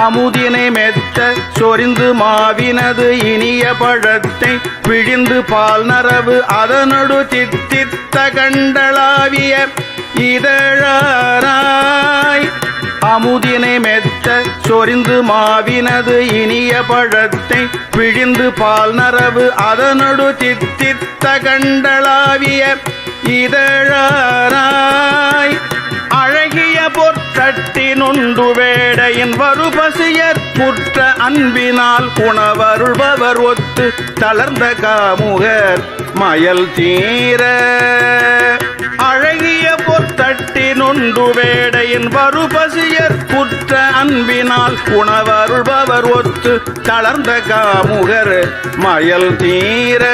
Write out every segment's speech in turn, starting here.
அமுதினை மெத்த சொரிந்து மாவினது இனிய பழத்தை பிழிந்து பால் நரவு அதனொடு தித்தித்த கண்டளாவிய இதழாராய். அமுதினை மெத்த சொரிந்து மாவினது இனிய பழத்தை பிழிந்து பால் நரவு அதனொடு தித்தித்த கண்டளாவிய இதழாராய். அழகிய பொற்கட்டினுண்டு வேடையின் வருபசியற் புற்ற அன்பினால் உணவருள்பவர் ஒத்து தளர்ந்த காமுகர் மயல் தீர. அழகிய பொற்கட்டினுண்டு வேடையின் வருபசியற் புற்ற அன்பினால் உணவருள்பவர் ஒத்து தளர்ந்த காமுகர் மயல் தீர.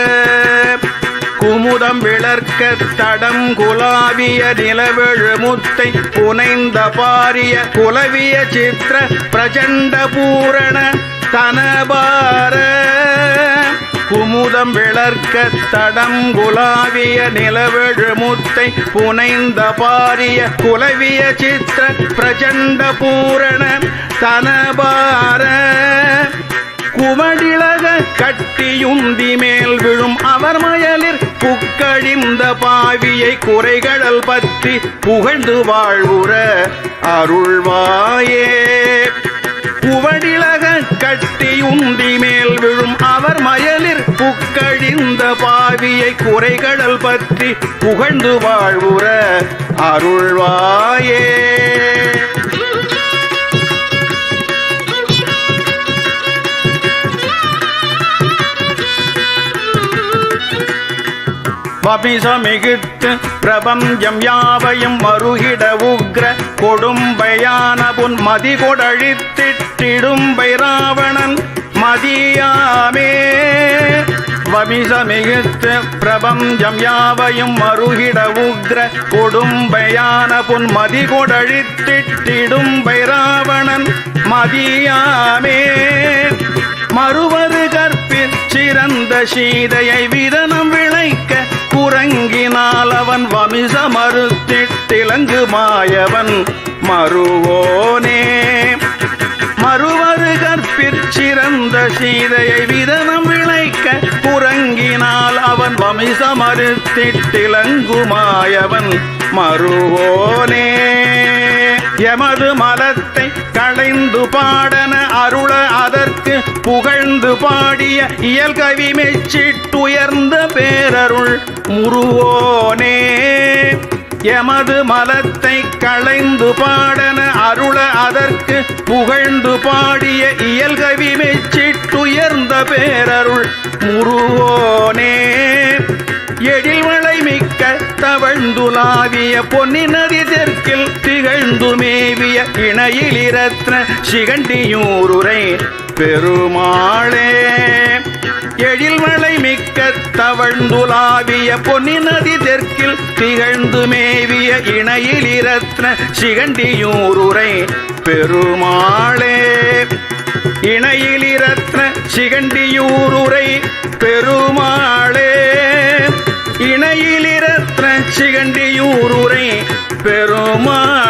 குமுதம் விளர்க்க தடம் குலாவிய நிலவெழு முத்தை புனைந்த பாரிய குலவிய சித்திர பிரச்சண்ட பூரண தனபார. குமுதம் விளர்க்க தடம் குலாவிய நிலவெழு முத்தை புனைந்த பாரிய குலவிய சித்திர பிரச்சண்ட பூரண தனபார. குமடிலக கட்டியுந்தி மேல் விழும் அவர் மயலில் புக்கழிந்த பாவியை குறைகடல் பற்றி புகழ்ந்து வாழ்வுற அருள்வாயே. குவடிலக கட்டியுந்தி மேல் விழும் அவர் மயலில் புக்கழிந்த பாவியை குறைகடல் பற்றி புகழ்ந்து வாழ்வுற அருள்வாயே. வபிசமிகுத்து பிரபஞ்சம் யாவையும் மறுகிட உக்ர கொடும்பையான புன் மதி கொடழித்திட்டிடும்பை ராவணன் மதியாமே. வபிசமிகுத்து பிரபஞ்சம் யாவையும் மறுகிட உக்ர கொடும்பையான புன் மதி கொடழித்திட்டிடும்பை ராவணன் மதியாமே. மறுவரு கற்பிற் சிறந்த சீதையை விதனம் விளைக்க உறங்கினால் அவன் வமிச மறுத்திட்டிலங்கு மாயவன் மறுவோனே மறுவரு கற்பிற்சிறந்த சீதையை விதனம் விளைக்க உறங்கினால் அவன் வமிச மறுத்திட்டிலங்கு மாயவன் மறுவோனே எமது மலத்தை களைந்து பாடன அருள அதற்கு புகழ்ந்து பாடிய இயல்கவி மெச்சிட்டுயர்ந்த பேரருள் முருவோனே. எமது மலத்தை களைந்து பாடன அருள அதற்கு புகழ்ந்து பாடிய இயல்கவி மெச்சிட்டுயர்ந்த பேரருள் முருவோனே. எழில்வளை மிக்க தவழ்ந்துலாவிய பொன்னி நதி தெற்கில் மேவிய இணையில் இரத்ன சிகண்டியூருரை பெருமாளே. எழில்மலை மிக்க தவழ்ந்துலாவிய பொன்னி நதி தெற்கில் திகழ்ந்து மேவிய இணையில் இரத்ன சிகண்டியூருரை பெருமாளே. இணையில் இரத்ன சிகண்டியூருரை பெருமாளே. இணையில் இரத்ன சிகண்டியூருரை பெருமாள்.